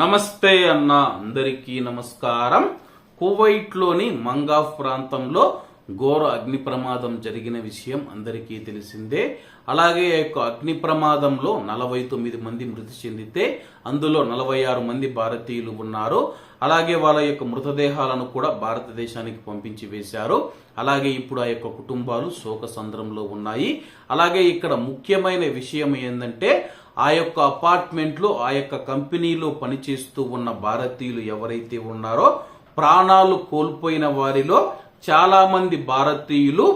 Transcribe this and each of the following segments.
నమస్తే అన్న అందరికీ నమస్కారం. కువైట్లోని మంగాఫ్ ప్రాంతంలో ఘోర అగ్ని ప్రమాదం జరిగిన విషయం అందరికీ తెలిసిందే. అలాగే ఆ యొక్క అగ్ని ప్రమాదంలో నలభై తొమ్మిది మంది మృతి చెందితే అందులో నలభై ఆరు మంది భారతీయులు ఉన్నారు. అలాగే వాళ్ళ యొక్క మృతదేహాలను కూడా భారతదేశానికి పంపించి వేశారు. అలాగే ఇప్పుడు ఆ యొక్క కుటుంబాలు శోక సంద్రంలో ఉన్నాయి. అలాగే ఇక్కడ ముఖ్యమైన విషయం ఏంటంటే ఆ యొక్క అపార్ట్మెంట్లో ఆ యొక్క కంపెనీలో పనిచేస్తూ ఉన్న భారతీయులు ఎవరైతే ఉన్నారో ప్రాణాలు కోల్పోయిన వారిలో చాలామంది భారతీయులు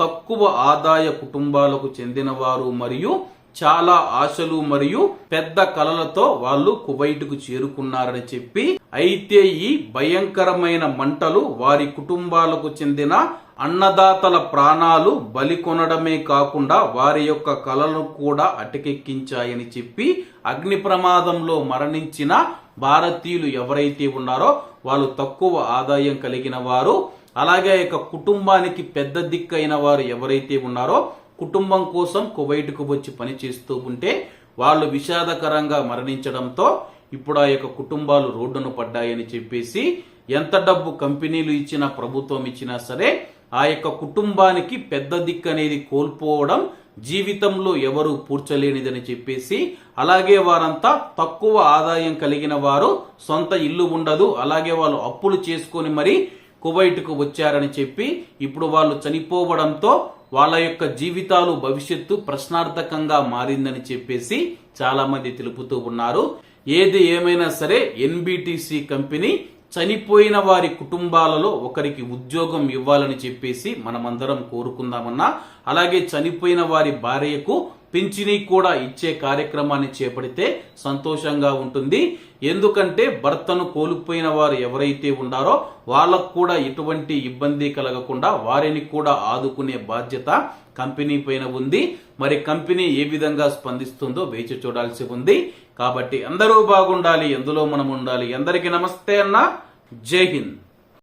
తక్కువ ఆదాయ కుటుంబాలకు చెందినవారు మరియు చాలా ఆశలు మరియు పెద్ద కలలతో వాళ్ళు కువైట్కు చేరుకున్నారని చెప్పి అయితే ఈ భయంకరమైన మంటలు వారి కుటుంబాలకు చెందిన అన్నదాతల ప్రాణాలు బలి కొనడమే కాకుండా వారి యొక్క కలలను కూడా అటకెక్కించాయని చెప్పి అగ్ని ప్రమాదంలో మరణించిన భారతీయులు ఎవరైతే ఉన్నారో వాళ్ళు తక్కువ ఆదాయం కలిగిన వారు అలాగే ఆ యొక్క కుటుంబానికి పెద్ద దిక్కైన వారు ఎవరైతే ఉన్నారో కుటుంబం కోసం కువైట్కు వచ్చి పని చేస్తూ ఉంటే వాళ్ళు విషాదకరంగా మరణించడంతో ఇప్పుడు ఆ యొక్క కుటుంబాలు రోడ్డును పడ్డాయని చెప్పేసి ఎంత డబ్బు కంపెనీలు ఇచ్చినా ప్రభుత్వం ఇచ్చినా సరే ఆ యొక్క కుటుంబానికి పెద్ద దిక్కు అనేది కోల్పోవడం జీవితంలో ఎవరు పూడ్చలేనిదని చెప్పేసి అలాగే వారంతా తక్కువ ఆదాయం కలిగిన వారు సొంత ఇల్లు ఉండదు అలాగే వాళ్ళు అప్పులు చేసుకొని మరి కువైట్కు వచ్చారని చెప్పి ఇప్పుడు వాళ్ళు చనిపోవడంతో వాళ్ళ యొక్క జీవితాలు భవిష్యత్తు ప్రశ్నార్థకంగా మారిందని చెప్పేసి చాలామంది తెలుపుతూ ఉన్నారు. ఏది ఏమైనా సరే ఎన్బిటిసి కంపెనీ చనిపోయిన వారి కుటుంబాలలో ఒకరికి ఉద్యోగం ఇవ్వాలని చెప్పేసి మనమందరం కోరుకుందామన్నా అలాగే చనిపోయిన వారి భార్యకు పింఛనీ కూడా ఇచ్చే కార్యక్రమాన్ని చేపడితే సంతోషంగా ఉంటుంది. ఎందుకంటే భర్తను కోల్పోయిన వారు ఎవరైతే ఉన్నారో వాళ్ళకు కూడా ఎటువంటి ఇబ్బంది కలగకుండా వారిని కూడా ఆదుకునే బాధ్యత కంపెనీ పైన ఉంది. మరి కంపెనీ ఏ విధంగా స్పందిస్తుందో వేచి చూడాల్సి ఉంది. కాబట్టి అందరూ బాగుండాలి ఎందులో మనం ఉండాలి. అందరికీ నమస్తే అన్న. జై హింద్.